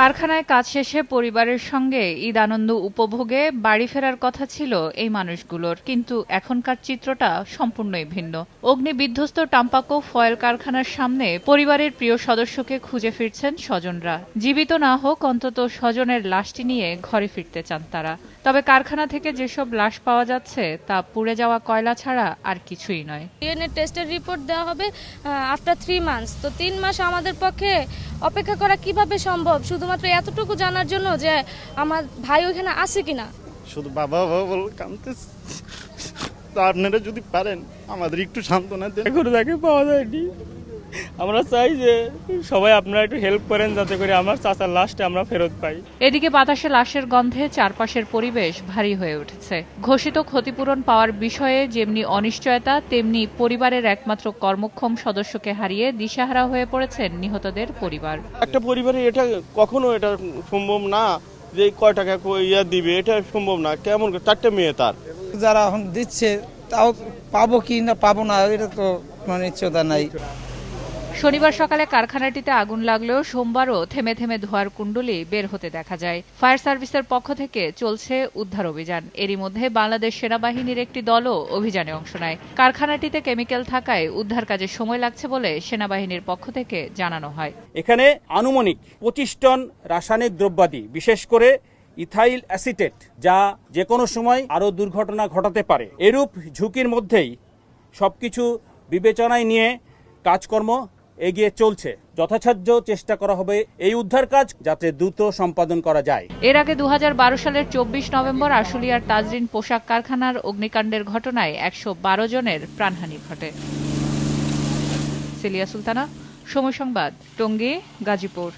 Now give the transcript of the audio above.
কারখানায় কাজ শেষে পরিবারের সঙ্গে ঈদ আনন্দ উপভোগে বাড়ি ফেরার কথা ছিল এই মানুষগুলোর। কিন্তু এখনকার চিত্রটা সম্পূর্ণই ভিন্ন। অগ্নি বিধ্বস্ত টাম্পাকো ফয়েল কারখানার সামনে পরিবারের প্রিয় সদস্যকে খুঁজে ফিরছেন স্বজনরা। জীবিত না হোক, অন্তত স্বজনের লাশটি নিয়ে ঘরে ফিরতে চান তারা। তবে কারখানা থেকে যেসব লাশ পাওয়া যাচ্ছে, তা পুড়ে যাওয়া কয়লা ছাড়া আর কিছুই নয়। টেস্টের রিপোর্ট দেওয়া হবে আফটার থ্রি মান্থস তো তিন মাস আমাদের পক্ষে অপেক্ষা করা কীভাবে সম্ভব? শুধুমাত্র এতটুকু জানার জন্য যে আমার ভাই ওইখানে আছে কিনা? শুধু বাবা বাবা বল কাঁদতেছে। তা আপনারা যদি পারেন আমাদের একটু সান্ত্বনা দেন। এখন তাকে পাওয়া যায়নি। আমরা চাই যে সবাই আপনারা একটু হেল্প করেন যাতে করে আমার চাচার লাশটা আমরা ফেরত পাই। এদিকে বাতাসে লাশের গন্ধে চারপাশের পরিবেশ ভারী হয়ে উঠেছে। ঘোষিত ক্ষতিপূরণ পাওয়ার বিষয়ে যেমনি অনিশ্চয়তা তেমনি পরিবারের একমাত্র কর্মক্ষম সদস্যকে হারিয়ে দিশাহারা হয়ে পড়েছেন নিহতদের পরিবার। একটা পরিবারে এটা কখনো এটা সম্ভব না যে কয় টাকা ইয়া দিবে এটা সম্ভব না। কেমন? চারটে মেয়ে তার। যারা এখন দিচ্ছে তাও পাবো কি না পাবো না এটা তো কোনো নিশ্চয়তা নাই। শনিবার সকালে কারখানাটিতে আগুন লাগলেও সোমবারও থেমে থেমে ধোয়ার কুণ্ডলি বের হতে দেখা যায়। ফায়ার সার্ভিসের পক্ষ থেকে চলছে উদ্ধার অভিযান। এরই মধ্যে বাংলাদেশ সেনাবাহিনীর একটি দলও অভিযানে অংশ নেয়। কারখানাটিতে কেমিক্যাল থাকায় উদ্ধার কাজে সময় লাগছে বলে সেনাবাহিনীর পক্ষ থেকে জানানো হয়। এখানে আনুমানিক পঁচিশ টন রাসায়নিক দ্রব্যাদি, বিশেষ করে ইথাইল অ্যাসিটেট, যা যে কোনো সময় আরও দুর্ঘটনা ঘটাতে পারে। এরূপ ঝুঁকির মধ্যেই সবকিছু বিবেচনায় নিয়ে কাজকর্ম এগিয়ে চলছে। যথাসাধ্য চেষ্টা করা হবে এই উদ্ধার কাজ যাতে দ্রুত সম্পাদন করা যায়। এর আগে দু হাজার বারো সালের চব্বিশ নভেম্বর আশুলিয়ার তাজরিন পোশাক কারখানার অগ্নিকাণ্ডের ঘটনায় একশো বারো জনের প্রাণহানি ঘটে। সেলিয়া সুলতানা, সময় সংবাদ, টঙ্গী, গাজীপুর।